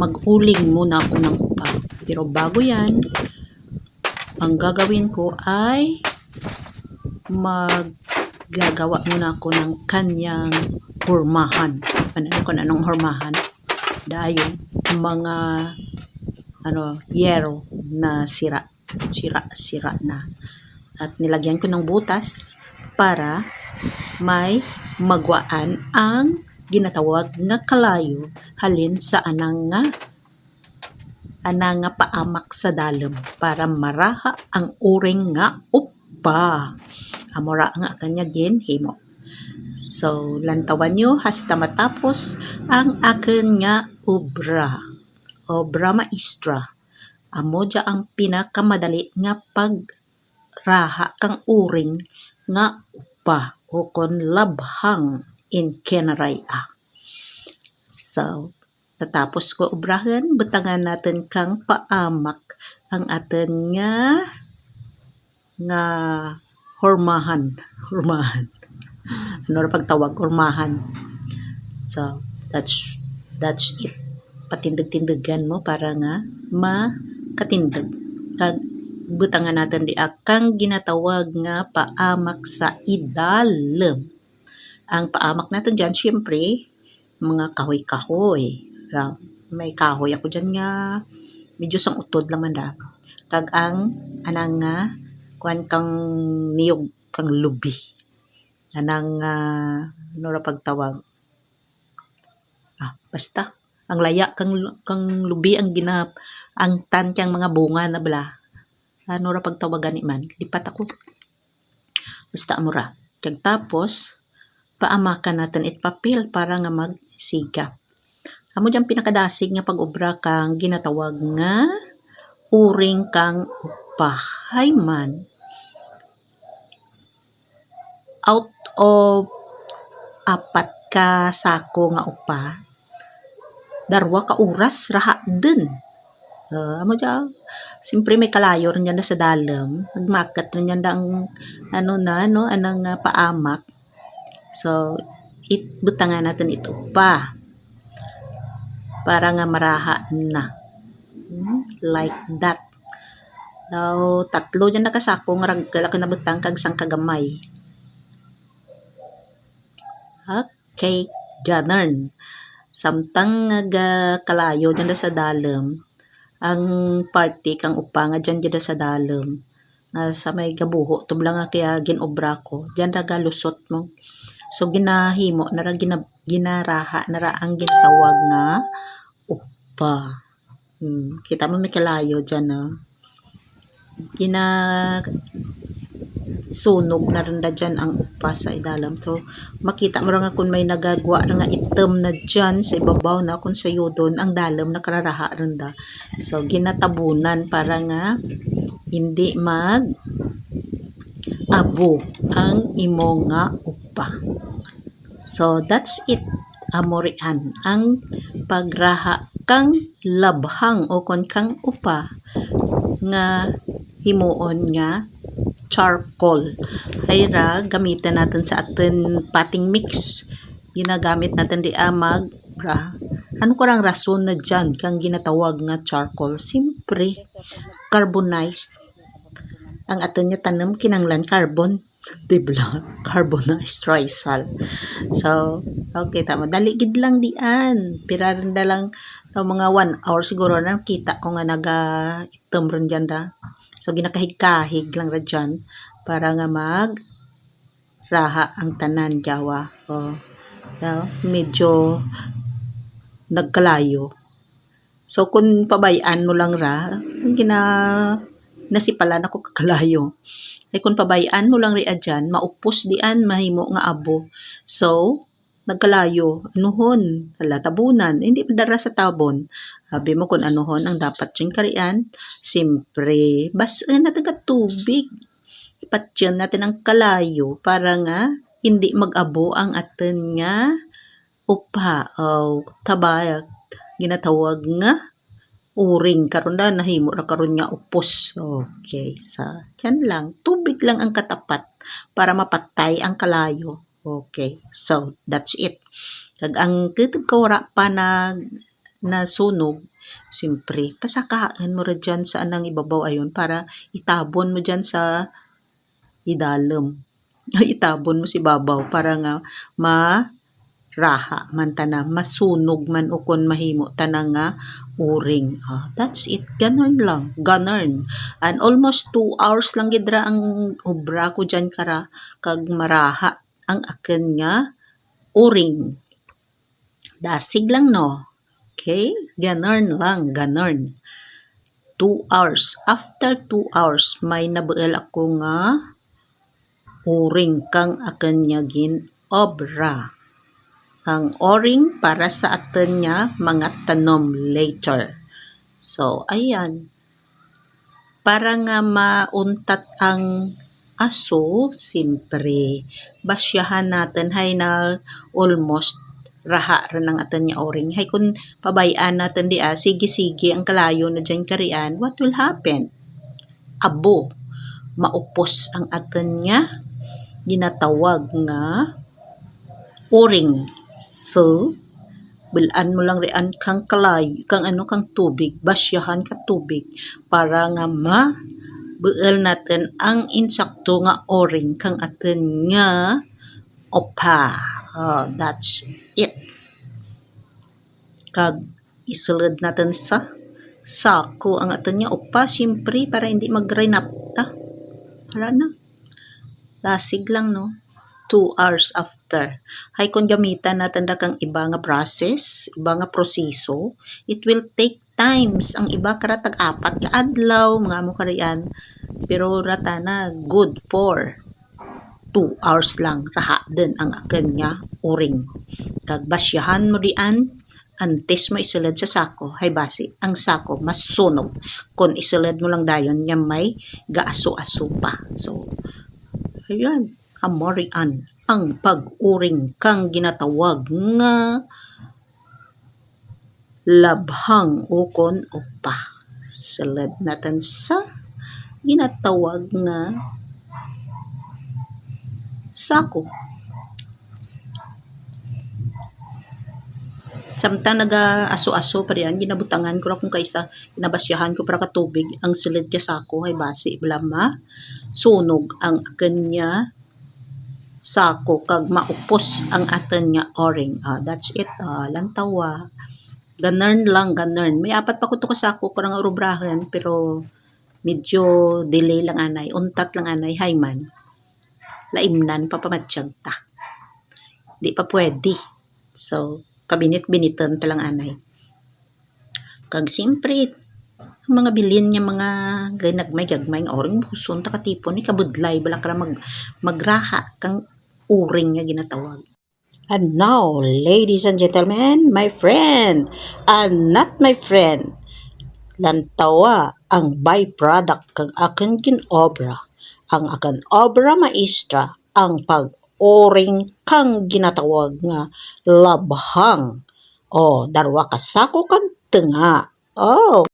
mag-uling muna ako ng upa. Pero bago yan, ang gagawin ko ay maggagawa muna ako ng kanyang hurmahan. Ano ko na anong hurmahan? Dahil mga ano, yero na sira. Sira, sira na. At nilagyan ko ng butas para may magwaan ang ginatawag nga kalayo halin sa anang nga anang nga paamak sa dalem para maraha ang uring nga upa. Amora nga kanya gin himo. So, lantawan nyo hasta matapos ang akin nga obra. Obra maestra. Amo dya ang pinakamadali nga pagraha kang uring nga upa o kon labhang in Kenaraya. So, tatapos ko obrahan, butangan natin kang paamak ang atin nga nga hormahan. Hormahan. Ano ra pagtawag? Hormahan. So, that's that's it. Patindag-tindagan mo para nga makatindag. Kag butangan natin di akang ginatawag nga paamak sa idalem. Ang paamak natin dyan, syempre, mga kahoy-kahoy. May kahoy ako dyan nga, medyo sang utod lang man da. Kag ang, anang nga, kuan kang niyog, kang lubi. Anang, uh, ano ra pagtawag? Ah, basta. Ang laya kang, kang lubi ang ginap, ang tan kang mga bunga na bala. Ano ra pagtawagan ni man? Lipat ako. Basta amura. Kag tapos, paamakan natin it papel para nga magsiga. Amo dyan pinakadasig nga pag-ubra kang ginatawag nga uring kang upahay man. Out of apat ka sako nga upa, darwa ka oras raha din. Uh, amo dyan, Siyempre may kalayo rin yan na sa dalam. Nagmakat rin yan ang ano na, no, anang uh, paamak. So, it, butangan natin ito pa. Para nga maraha na. Hmm, Like that. Now, tatlo dyan nakasako nga ragkala ko nabutang kag sang kagamay. Okay, ganern. Samtang nga kalayo dyan na sa dalam, ang party kang upa nga dyan dyan sa dalam nga sa may gabuho tubla nga kaya ginobra ko dyan ra galusot mo so ginahimo na ra gina, ginaraha na ra ang ginatawag nga upa hmm. kita mo may kalayo dyan na gina sunog na rin dyan ang upa sa idalam. So, makita mo nga kung may nagagwa rin nga item na dyan sa ibabaw na kung sa yudon, ang dalam na kararaha rin da. So, ginatabunan para nga hindi mag abo ang imo nga upa. So, that's it. Amorian. Ang pagraha kang labhang o kon kang upa nga himuon nga charcoal. Hayra, gamitan natin sa atin pating mix. Ginagamit natin di amag, bra. Ano ko rang rason na dyan kang ginatawag nga charcoal? Simpre, carbonized. Ang atin niya tanam kinanglan carbon. Dibla, carbonized trisal. So, okay, tama. Daligid lang dian. Piraran lang uh, mga one hour siguro na kita ko nga naga item rin dyan da. So, ginakahig-kahig lang ra dyan para nga mag raha ang tanan jawa. O, no? medyo nagkalayo. So, kung pabayaan mo lang ra, ang gina nasipalan ako kakalayo. Ay kung pabayaan mo lang ri dyan, maupos dian, mahimo nga abo. So, nagkalayo, anuhon, hala, tabunan, hindi pa dara sa tabon. Sabi mo kung anuhon ang dapat yung karian, simpre, basahin natin ka tubig. Ipatyan natin ang kalayo para nga hindi mag-abo ang atin nga upa o tabaya ginatawag nga uring karon na nahimo ra karon nga upos. Okay, sa so, lang, tubig lang ang katapat para mapatay ang kalayo. Okay, so that's it. Kag ang kitib kawara pa na na sunog, simpre, pasakahaan mo ra dyan sa anang ibabaw ayon para itabon mo dyan sa idalem. itabon mo si babaw para nga ma raha man tana masunog man ukon mahimo tana nga uring. Ah, that's it. Ganon lang. Ganon and almost 2 hours lang gidra ang obra ko dyan kara kag maraha ang akin nga uring. Dasig lang no? Okay? Ganon lang. Ganon 2 hours. After 2 hours may nabuel ako nga uring kang akin nga gin obra ang oring para sa atin niya mga tanom later. So, ayan. Para nga mauntat ang aso, simpre, basyahan natin hay na almost raha rin ang atin niya oring. Hay kung pabayaan natin di ah, sige-sige ang kalayo na dyan karian, what will happen? Abo, maupos ang atin niya ginatawag nga oring. So, bilan mo lang rian kang kalay, kang ano kang tubig, basyahan ka tubig para nga ma buel natin ang insakto nga oring kang atin nga opa. Oh, that's it. Kag isulod natin sa sako ang atin nga opa, siyempre para hindi mag-renapta. Wala na. Lasig lang, no? 2 hours after. Hay kung gamitan natin da kang iba nga process, iba nga proseso, it will take times. Ang iba karatag apat ka adlaw, mga mo kariyan. Pero rata na good for 2 hours lang. Raha din ang nga uring. Kag basyahan mo dian, antes mo isulad sa sako, hay basi, ang sako mas sunog. Kung isulad mo lang dayon, nga may gaaso-aso pa. So, ayan amorian ang pag-uring kang ginatawag nga labhang ukon upa. Salad natin sa ginatawag nga sako. Samtang naga-aso-aso pa riyan, ginabutangan ko ra kung kaisa, ginabasyahan ko para katubig, ang silid ka sako ay basi, blama, sunog ang kanya sako kag maupos ang atin nga oring. Ah, that's it. Ah, lantawa. Ganern lang, ganern. May apat pa ko to ka sako parang urubrahan pero medyo delay lang anay. Untat lang anay. Hay man. Laimnan pa pamatsyag ta. Di pa pwede. So, pabinit-binitan ta lang anay. Kag simpre, mga bilin niya mga ganagmay-gagmay oring buson ta katipon ni kabudlay bala ka mag magraha kang uring nga ginatawag. And now, ladies and gentlemen, my friend, and not my friend, lantawa ang byproduct kang akin ginobra. Ang akan obra maestra ang pag-oring kang ginatawag nga labhang. O, darwa kasako kang tenga. Oh,